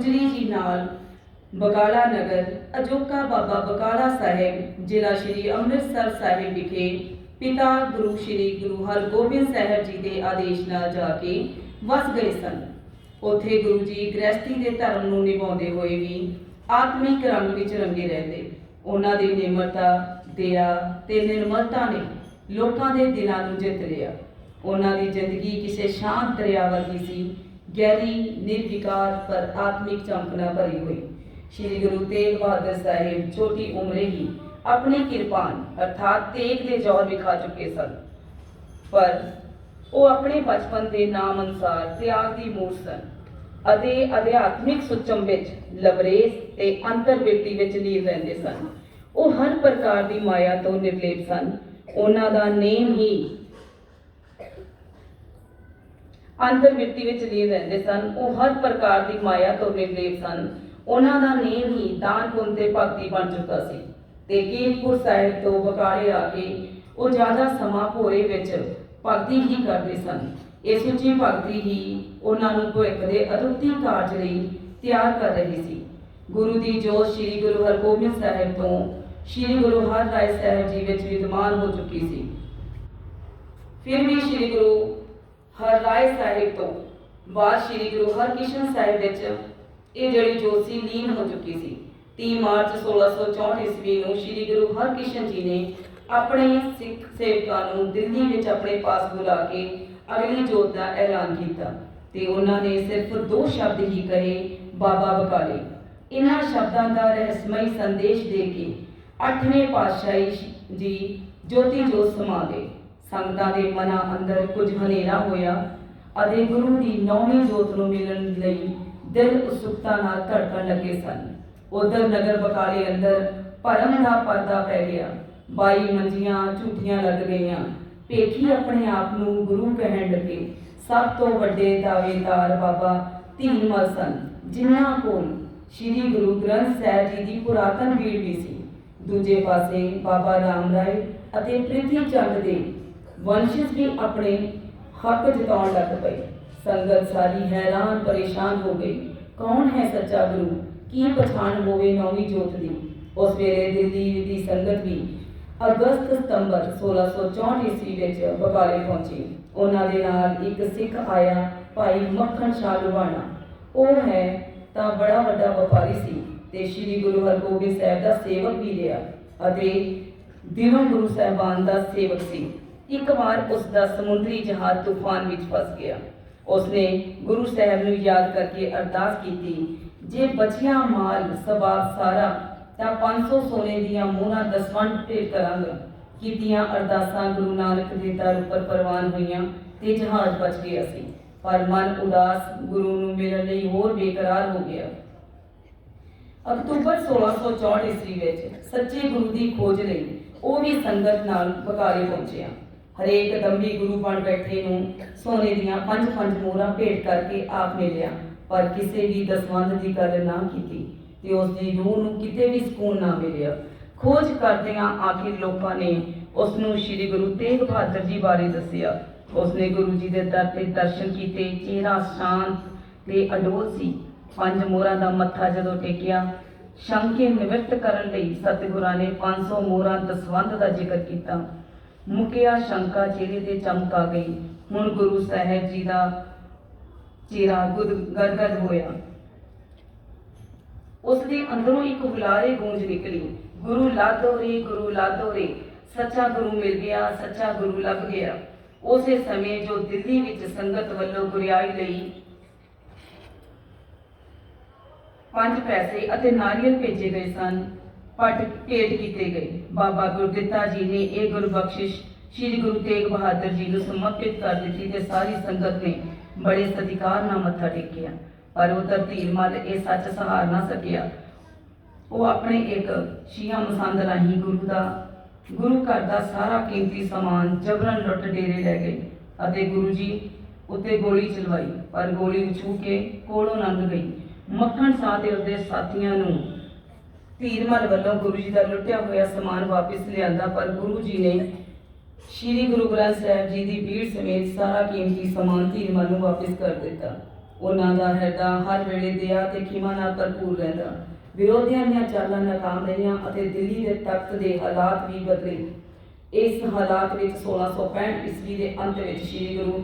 ਗੁਜਰੀ ਜੀ ਨਾਲ ਬਕਾਲਾ ਨਗਰ, ਅਜੋਕਾ ਬਾਬਾ ਬਕਾਲਾ ਸਾਹਿਬ, ਜ਼ਿਲ੍ਹਾ ਸ਼੍ਰੀ ਅੰਮ੍ਰਿਤਸਰ ਸਾਹਿਬ ਵਿਖੇ ਪਿਤਾ ਗੁਰੂ ਸ਼੍ਰੀ ਗੁਰੂ ਹਰਗੋਬਿੰਦ ਸਾਹਿਬ ਜੀ ਦੇ ਆਦੇਸ਼ ਨਾਲ ਜਾ ਕੇ ਵਸ ਗਏ ਸਨ। ਉੱਥੇ ਗੁਰੂ ਜੀ ਗ੍ਰਸਤੀ ਦੇ ਧਰਮ ਨੂੰ ਨਿਭਾਉਂਦੇ ਹੋਏ ਵੀ ਆਤਮਿਕ ਰੰਗ ਵਿੱਚ ਰੰਗੇ ਰਹਿੰਦੇ। ਉਹਨਾਂ ਦੀ ਨਿਮਰਤਾ, ਦਇਆ ਤੇ ਨਿਰਮਲਤਾ ਨੇ ਲੋਕਾਂ ਦੇ ਦਿਲਾਂ ਨੂੰ ਜਿੱਤ ਲਿਆ। ਉਹਨਾਂ ਦੀ ਜ਼ਿੰਦਗੀ ਕਿਸੇ ਸ਼ਾਂਤ ਦਰਿਆ ਵਰਗੀ ਸੀ ਗਹਿਰੀ, ਨਿਰਵਿਕਾਰ, ਪਰ ਆਤਮਿਕ ਚਮਕ ਭਰੀ ਹੋਈ। ਸ਼੍ਰੀ ਗੁਰੂ ਤੇਗ ਬਹਾਦਰ ਸਾਹਿਬ ਛੋਟੀ ਉਮਰੇ ਹੀ ਆਪਣੀ ਕਿਰਪਾਨ ਅਰਥਾਤ ਤੇਗ ਦੇ ਜੌਹਰ ਵਿਖਾ ਚੁੱਕੇ ਸਨ। ਪਰ ਉਹ ਆਪਣੇ ਬਚਪਨ ਦੇ ਨਾਮ ਅਨੁਸਾਰ ਤਿਆਗ ਦੀ ਮੂਰਤ ਸਨ ਅਤੇ ਅਧਿਆਤਮਿਕ ਸੁਚਮ ਵਿੱਚ ਲਬਰੇਜ਼ ਤੇ ਅੰਤਰਵਿਅਕਤੀ ਵਿੱਚ ਲੀਨ ਰਹਿੰਦੇ ਸਨ। ਉਹ ਹਰ ਪ੍ਰਕਾਰ ਦੀ ਮਾਇਆ ਤੋਂ ਨਿਰਲੇਪ ਸਨ। ਉਹਨਾਂ ਦਾ ਨੇਮ ਹੀ ਅੰਤਰਵਿਅਕਤੀ ਵਿੱਚ ਲੀਨ ਰਹਿੰਦੇ ਸਨ। ਉਹ ਹਰ ਪ੍ਰਕਾਰ ਦੀ ਮਾਇਆ ਤੋਂ ਨਿਰਲੇਪ ਸਨ। ਉਹਨਾਂ ਦਾ ਨੇਮ ਹੀ ਦਾਨ ਪੁੰਨ ਤੇ ਭਗਤੀ ਬਣ ਚੁੱਕਾ ਸੀ। ਤੇ ਕੀਰਤਪੁਰ ਸਾਹਿਬ ਤੋਂ ਬਕਾਲੇ ਆ ਕੇ ਉਹ ਜ਼ਿਆਦਾ ਸਮਾਂ ਭੋਰੇ ਵਿੱਚ ਭਗਤੀ ਹੀ ਕਰਦੇ ਸਨ। ਇਸ ਉੱਚੀ ਭਗਤੀ ਹੀ ਉਹਨਾਂ ਨੂੰ ਭਵਿੱਖ ਦੇ ਅਦੁੱਤੀ ਕਾਰਜ ਲਈ ਤਿਆਰ ਕਰ ਰਹੀ ਸੀ। ਗੁਰੂ ਦੀ ਜੋਤ ਸ੍ਰੀ ਗੁਰੂ ਹਰਗੋਬਿੰਦ ਸਾਹਿਬ ਤੋਂ ਸ੍ਰੀ ਗੁਰੂ ਹਰਿਰਾਏ ਸਾਹਿਬ ਜੀ ਵਿੱਚ ਵਿਦਮਾਨ ਹੋ ਚੁੱਕੀ ਸੀ। ਫਿਰ ਵੀ ਸ੍ਰੀ ਗੁਰੂ ਹਰ ਰਾਏ ਸਾਹਿਬ ਤੋਂ ਬਾਅਦ ਸ੍ਰੀ ਗੁਰੂ ਹਰਕ੍ਰਿਸ਼ਨ ਸਾਹਿਬ ਵਿੱਚ ਇਹ ਜਿਹੜੀ ਜੋਤ ਸੀ ਲੀਨ ਹੋ ਚੁੱਕੀ ਸੀ 30 ਮਾਰਚ 1664 ਈਸਵੀ ਨੂੰ ਸ੍ਰੀ ਗੁਰੂ ਹਰਕ੍ਰਿਸ਼ਨ ਜੀ ਨੇ ਆਪਣੇ ਸਿੱਖ ਸੇਵਕਾਂ ਨੂੰ ਦਿੱਲੀ ਵਿੱਚ ਆਪਣੇ ਪਾਸ ਬੁਲਾ ਕੇ ਅਗਲੀ ਜੋਤ ਦਾ ਐਲਾਨ ਕੀਤਾ ਤੇ ਉਹਨਾਂ ਨੇ ਸਿਰਫ ਦੋ ਸ਼ਬਦ ਹੀ ਕਹੇ, ਬਾਬਾ ਬਕਾਲੇ। ਇਹਨਾਂ ਸ਼ਬਦਾਂ ਦਾ ਰਹੱਸਮਈ ਸੰਦੇਸ਼ ਦੇ ਕੇ ਅੱਠਵੇਂ ਪਾਤਸ਼ਾਹੀ ਜੀ ਜੋਤੀ ਜੋਤ ਸਮਾ ਗਏ ਸੰਗਤਾਂ ਦੇ ਮਨਾਂ ਅੰਦਰ ਕੁਝ ਹਨੇਰਾ ਹੋਇਆ ਅਤੇ ਗੁਰੂ ਦੀ ਨੌਵੀਂ ਜੋਤ ਨੂੰ ਮਿਲਣ ਲਈ ਦਿਲ ਉਤਸੁਕਤਾ ਨਾਲ ਧੜਕਣ ਲੱਗੇ ਸਨ। ਉਧਰ ਨਗਰ ਬਕਾਲੇ ਅੰਦਰ ਭਰਮ ਦਾ ਪਰਦਾ ਪੈ ਗਿਆ। ਬਾਈ ਮੰਜੀਆਂ ਝੂਠੀਆਂ ਲੱਗ ਗਈਆਂ। ਪੇਖੀ ਆਪਣੇ ਆਪ ਨੂੰ ਗੁਰੂ ਕਹਿਣ ਲੱਗੇ, ਸਭ ਤੋਂ ਵੱਡੇ ਦਾਅਵੇਦਾਰ ਬਾਬਾ ਧੀਮਲ ਸਨ, ਜਿਨ੍ਹਾਂ ਕੋਲ ਸ੍ਰੀ ਗੁਰੂ ਗ੍ਰੰਥ ਸਾਹਿਬ ਜੀ ਦੀ ਪੁਰਾਤਨ ਬੀੜ ਵੀ ਸੀ। ਦੂਜੇ ਪਾਸੇ ਬਾਬਾ ਰਾਮ ਰਾਏ ਅਤੇ ਪ੍ਰਿਥੀ ਚੰਦ ਦੇ ਵੰਸ਼ਜ ਵੀ ਆਪਣੇ ਹੱਕ ਜਤਾਉਣ ਲੱਗ ਪਏ। ਸੰਗਤ ਸਾਰੀ ਹੈਰਾਨ, ਪਰੇਸ਼ਾਨ ਹੋ ਗਈ। ਕੌਣ ਹੈ ਸੱਚਾ ਗੁਰੂ? ਕੀ ਪਛਾਣ ਹੋਵੇ ਨੌਵੀਂ ਜੋਤ ਦੀ? ਉਸ ਵੇਲੇ ਦਿੱਲੀ ਦੀ ਸੰਗਤ ਵੀ ਅਗਸਤ ਸਤੰਬਰ 1664 ਈਸਵੀ ਵਿੱਚ ਬਕਾਲੇ ਪਹੁੰਚੀ। ਉਹਨਾਂ ਦੇ ਨਾਲ ਇੱਕ ਸਿੱਖ ਆਇਆ, ਭਾਈ ਮੱਖਣ ਸ਼ਾਹ ਲੁਬਾਣਾ ਉਹ ਹੈ ਤਾਂ ਬੜਾ ਵੱਡਾ ਵਪਾਰੀ ਸੀ ਤੇ ਸ੍ਰੀ ਗੁਰੂ ਹਰਗੋਬਿੰਦ ਸਾਹਿਬ ਦਾ ਸੇਵਕ ਵੀ ਰਿਹਾ ਅਤੇ ਦਿਨੋਂ ਗੁਰੂ ਸਾਹਿਬਾਨ ਦਾ ਸੇਵਕ ਸੀ। ਇੱਕ ਵਾਰ ਉਸ ਦਾ ਸਮੁੰਦਰੀ ਜਹਾਜ਼ ਤੂਫਾਨ ਵਿੱਚ ਫਸ ਗਿਆ। ਉਸਨੇ ਗੁਰੂ ਸਾਹਿਬ ਨੂੰ ਯਾਦ ਕਰਕੇ ਅਰਦਾਸ ਕੀਤੀ, ਜੇ ਬਚਿਆ ਮਾਲ ਸਵਾਬ ਸਾਰਾ, ਤਾਂ 500 ਸੋਨੇ ਦੀਆਂ ਮੋਹਰਾਂ ਦਸਵੰਡ ਭੇਟ ਕਰਾਂਗਾ। ਕੀਤੀਆਂ ਅਰਦਾਸਾਂ ਗੁਰੂ ਨਾਨਕ ਦੇ ਦਰ ਉੱਪਰ ਪ੍ਰਵਾਨ ਹੋਈਆਂ ਤੇ ਜਹਾਜ਼ ਬਚ ਗਿਆ ਸੀ। ਪਰ ਮਨ ਉਦਾਸ ਗੁਰੂ ਨੂੰ ਮਿਲਣ ਲਈ ਹੋਰ ਬੇਕਰਾਰ ਹੋ ਗਿਆ। ਅਕਤੂਬਰ 1664 ਈਸਵੀ ਵਿੱਚ ਸੱਚੇ ਗੁਰੂ ਦੀ ਖੋਜ ਲਈ ਉਹ ਵੀ ਸੰਗਤ ਨਾਲ ਬਕਾਲੇ ਪਹੁੰਚਿਆ। ਹਰੇਕ ਦੰਬੀ ਗੁਰੂ ਬਣ ਬੈਠੇ ਨੂੰ ਸੋਨੇ ਦੀਆਂ ਪੰਜ ਪੰਜ ਮੋਹਰਾਂ ਭੇਟ ਕਰਕੇ ਆਪ ਮਿਲਿਆ ਪਰ ਕਿਸੇ ਵੀ ਦਸਵੰਧ ਦੀ ਗੱਲ ਨਾ ਕੀਤੀ, ਤੇ ਉਸ ਦੀ ਰੂਹ ਨੂੰ ਕਿਤੇ ਵੀ ਸਕੂਨ ਨਾ ਮਿਲਿਆ। ਖੋਜ ਕਰਦਿਆਂ ਆਖਿਰ ਲੋਕਾਂ ਨੇ ਉਸ ਨੂੰ ਸ੍ਰੀ ਗੁਰੂ ਤੇਗ ਬਹਾਦਰ ਜੀ ਬਾਰੇ ਦੱਸਿਆ। ਉਸਨੇ ਗੁਰੂ ਜੀ ਦੇ ਦਰ ਤੇ ਦਰਸ਼ਨ ਕੀਤੇ, ਚਿਹਰਾ ਸ਼ਾਂਤ ਤੇ ਅਡੋਲ ਸੀ। ਪੰਜ ਮੋਹਰਾਂ ਦਾ ਮੱਥਾ ਜਦੋਂ ਟੇਕਿਆ, ਸ਼ੰਕੇ ਨਿਵਰਤ ਕਰਨ ਲਈ ਸਤਿਗੁਰਾਂ ਨੇ 500 ਮੋਹਰਾਂ ਦਸਵੰਧ ਦਾ ਜ਼ਿਕਰ ਕੀਤਾ। ਮੁਕਿਆ ਸ਼ੰਕਾ ਚਿਹਰੇ ਤੇ ਚਮਕ ਆ ਗਈ। ਹੁਣ ਗੁਰੂ ਸਾਹਿਬ ਜੀ ਦਾ ਚਿਹਰਾ ਗਦਗਦ ਹੋਇਆ। ਉਸ ਦੇ ਅੰਦਰੋਂ ਇੱਕ ਬੁਲਾਰੇ ਗੂੰਜ ਨਿਕਲੀ। ਗੁਰੂ ਲਾਦੋ ਰੇ ਗੁਰੂ ਲਾਦੋ ਰੇ ਸੱਚਾ ਗੁਰੂ ਮਿਲ ਗਿਆ, ਸੱਚਾ ਗੁਰੂ ਲੱਭ ਗਿਆ। ਉਸੇ ਸਮੇਂ ਜੋ ਦਿੱਲੀ ਵਿੱਚ ਸੰਗਤ ਵੱਲੋਂ ਗੁਰਿਆਈ ਲਈ ਪੰਜ ਪੈਸੇ ਅਤੇ ਨਾਰੀਅਲ ਭੇਜੇ ਗਏ ਸਨ ਪਟ ਭੇਟ ਕੀਤੇ ਗਏ। ਬਾਬਾ ਗੁਰਦਿੱਤਾ ਜੀ ਨੇ ਇਹ ਗੁਰਬਖਸ਼ਿਸ਼ ਸ੍ਰੀ ਗੁਰੂ ਤੇਗ ਬਹਾਦਰ ਜੀ ਨੂੰ ਸਮਰਪਿਤ ਕਰ ਦਿੱਤੀ ਤੇ ਸਾਰੀ ਸੰਗਤ ਨੇ ਬੜੇ ਸਤਿਕਾਰ ਨਾਲ ਮੱਥਾ ਟੇਕਿਆ। ਪਰ ਉਹ ਧਰਤੀਰ ਮੱਲ ਇਹ ਸੱਚ ਸਹਾਰ ਨਾ ਸਕਿਆ। ਉਹ ਆਪਣੇ ਇੱਕ ਸ਼ੀਆ ਮਸੰਦ ਰਾਹੀਂ ਗੁਰੂ ਦਾ, ਗੁਰੂ ਘਰ ਦਾ ਸਾਰਾ ਕੀਮਤੀ ਸਮਾਨ ਜਬਰਨ ਲੁੱਟ ਡੇਰੇ ਲੈ ਗਏ ਅਤੇ ਗੁਰੂ ਜੀ ਉੱਤੇ ਗੋਲੀ ਚਲਵਾਈ। ਪਰ ਗੋਲੀ ਵਿਛੂ ਕੇ ਕੋਲੋਂ ਲੰਘ ਗਈ। ਮੱਖਣ ਸਾਹ ਤੇ ਉਸਦੇ ਸਾਥੀਆਂ ਨੂੰ ਧੀਰਮਲ ਵੱਲੋਂ ਗੁਰੂ ਜੀ ਦਾ ਲੁੱਟਿਆ ਹੋਇਆ ਸਮਾਨ ਵਾਪਸ ਲਿਆਂਦਾ, ਪਰ ਗੁਰੂ ਜੀ ਨੇ ਸ਼੍ਰੀ ਗੁਰੂ ਗ੍ਰੰਥ ਸਾਹਿਬ ਜੀ ਦੀ ਬੀੜ ਸਮੇਤ ਸਾਰਾ ਕੀਮਤੀ ਸਮਾਨ ਧੀਰਮਲ ਨੂੰ ਵਾਪਸ ਕਰ ਦਿੱਤਾ। ਉਹਨਾਂ ਦਾ ਹਿਰਦਾ ਹਰ ਵੇਲੇ ਦਇਆ ਤੇ ਖਿਮਾ ਨਾਲ ਭਰਪੂਰ ਰਹਿੰਦਾ। ਵਿਰੋਧੀਆਂ ਦੀਆਂ ਚਾਲਾਂ ਨਾਕਾਮ ਰਹੀਆਂ ਅਤੇ ਦਿੱਲੀ ਦੇ ਤਖਤ ਦੇ ਹਾਲਾਤ ਵੀ ਬਦਲੇ। ਇਸ ਹਾਲਾਤ ਵਿੱਚ 1665 ਈਸਵੀ ਦੇ ਅੰਤ ਵਿੱਚ ਸ੍ਰੀ ਗੁਰੂ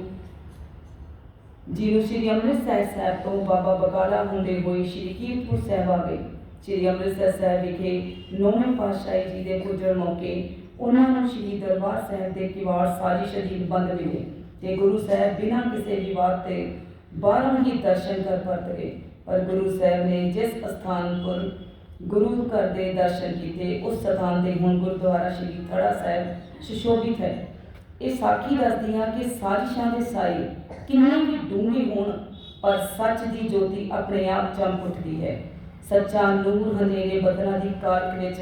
ਜੀ ਨੂੰ ਸ੍ਰੀ ਅੰਮ੍ਰਿਤਸਰ ਸਾਹਿਬ ਤੋਂ ਬਾਬਾ ਬਕਾਲਾ ਹੁੰਦੇ ਹੋਏ ਸ੍ਰੀ ਕੀਰਤਪੁਰ ਸਾਹਿਬ ਆ ਗਏ। ਸ੍ਰੀ ਅੰਮ੍ਰਿਤਸਰ ਸਾਹਿਬ ਵਿਖੇ ਨੌਵੇਂ ਪਾਤਸ਼ਾਹੀ ਜੀ ਦੇ ਗੁਜਰ ਮੌਕੇ ਉਹਨਾਂ ਨੂੰ ਸ੍ਰੀ ਦਰਬਾਰ ਸਾਹਿਬ ਦੇ ਕਿਵਾੜ ਸਾਜ਼ਿਸ਼ ਅਧੀਨ ਬੰਦ ਮਿਲੇ ਤੇ ਗੁਰੂ ਸਾਹਿਬ ਬਿਨਾਂ ਕਿਸੇ ਵਿਵਾਦ ਤੇ ਬਾਹਰੋਂ ਹੀ ਦਰਸ਼ਨ ਕਰ ਪਰਤ ਗਏ। ਪਰ ਗੁਰੂ ਸਾਹਿਬ ਨੇ ਜਿਸ ਸਥਾਨ ਪਰ ਗੁਰੂ ਘਰ ਦੇ ਦਰਸ਼ਨ ਕੀਤੇ, ਉਸ ਸਥਾਨ ਤੇ ਹੁਣ ਗੁਰਦੁਆਰਾ ਸ੍ਰੀ ਥੜਾ ਸਾਹਿਬ ਸੁਸ਼ੋਭਿਤ ਹੈ। ਇਹ ਸਾਖੀ ਦੱਸਦੀ ਆ ਕਿ ਸਾਜ਼ਿਸ਼ਾਂ ਦੇ ਸਾਏ ਕਿੰਨੇ ਵੀ ਡੂੰਘੇ ਹੋਣ, ਪਰ ਸੱਚ ਦੀ ਜੋਤੀ ਆਪਣੇ ਆਪ ਚਮਕ ਉੱਠਦੀ ਹੈ। ਸੱਚਾ ਨੂਰ ਹਨੇਰੇ ਬੱਦਲਾਂ ਦੀ ਕਾਰਕ ਵਿੱਚ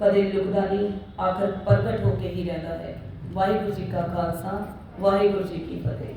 ਕਦੇ ਲੁਕਦਾ ਨਹੀਂ, ਆਖਰ ਪ੍ਰਗਟ ਹੋ ਕੇ ਹੀ ਰਹਿੰਦਾ ਹੈ। ਵਾਹਿਗੁਰੂ ਜੀ ਕਾ ਖਾਲਸਾ, ਵਾਹਿਗੁਰੂ ਜੀ ਕੀ ਫਤਿਹ।